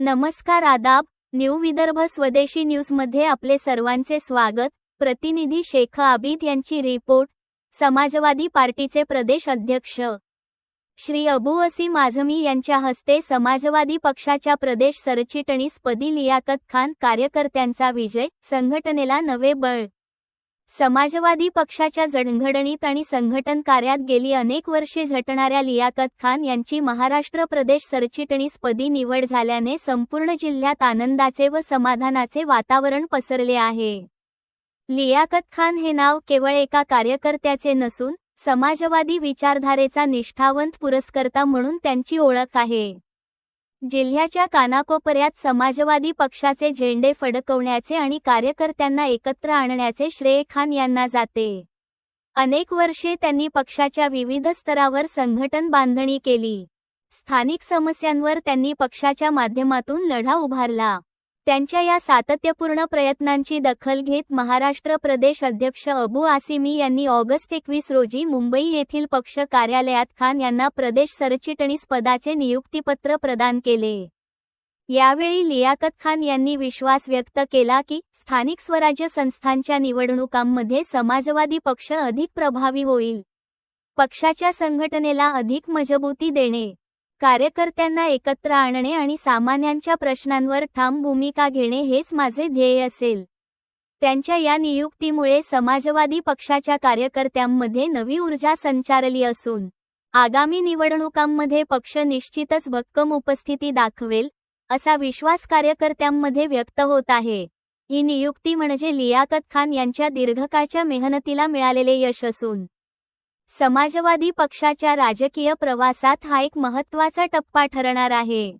नमस्कार आदाब न्यू विदर्भ स्वदेशी न्यूजमध्ये आपले सर्वांचे स्वागत. प्रतिनिधी शेख आबिद यांची रिपोर्ट. समाजवादी पार्टीचे प्रदेश अध्यक्ष श्री अबू असीम आझमी यांच्या हस्ते समाजवादी पक्षाच्या प्रदेश सरचिटणीसपदी लियाकत खान कार्यकर्त्यांचा विजय संघटनेला नवे बळ. समाजवादी पक्षाच्या जडणघडणीत आणि संघटन कार्यात गेली अनेक वर्षे झटणाऱ्या लियाकत खान यांची महाराष्ट्र प्रदेश सरचिटणीसपदी निवड झाल्याने संपूर्ण जिल्ह्यात आनंदाचे व समाधानाचे वातावरण पसरले आहे. लियाकत खान हे नाव केवळ एका कार्यकर्त्याचे नसून समाजवादी विचारधारेचा निष्ठावंत पुरस्कर्ता म्हणून त्यांची ओळख आहे. जिल्ह्याच्या कानाकोपऱ्यात समाजवादी पक्षाचे झेंडे फडकवण्याचे आणि कार्यकर्त्यांना एकत्र आणण्याचे श्रेय खान यांना जाते. अनेक वर्षे त्यांनी पक्षाच्या विविध स्तरावर संघटन बांधणी केली. स्थानिक समस्यांवर त्यांनी पक्षाच्या माध्यमातून लढा उभारला. त्यांच्या या सातत्यपूर्ण प्रयत्नांची दखल घेत महाराष्ट्र प्रदेश अध्यक्ष अबू आसिमी यांनी ऑगस्ट एकवीस रोजी मुंबई येथील पक्ष कार्यालयात खान यांना प्रदेश सरचिटणीस पदाचे नियुक्तीपत्र प्रदान केले. यावेळी लियाकत खान यांनी विश्वास व्यक्त केला की स्थानिक स्वराज्य संस्थांच्या निवडणुकांमध्ये समाजवादी पक्ष अधिक प्रभावी होईल. पक्षाच्या संघटनेला अधिक मजबूती देणे. कार्यकर्त्यांना एकत्र आणणे आणि सामान्यांच्या प्रश्नांवर ठाम भूमिका घेणे हेच माझे ध्येय असेल. त्यांच्या या नियुक्तीमुळे समाजवादी पक्षाच्या कार्यकर्त्यांमध्ये नवी ऊर्जा संचारली असून आगामी निवडणुकांमध्ये पक्ष निश्चितच भक्कम उपस्थिती दाखवेल असा विश्वास कार्यकर्त्यांमध्ये व्यक्त होत आहे. ही नियुक्ती म्हणजे लियाकत खान यांच्या दीर्घकाळच्या मेहनतीला मिळालेले यश असून समाजवादी पक्षाच्या राजकीय प्रवासात हा एक महत्त्वाचा टप्पा ठरणार आहे.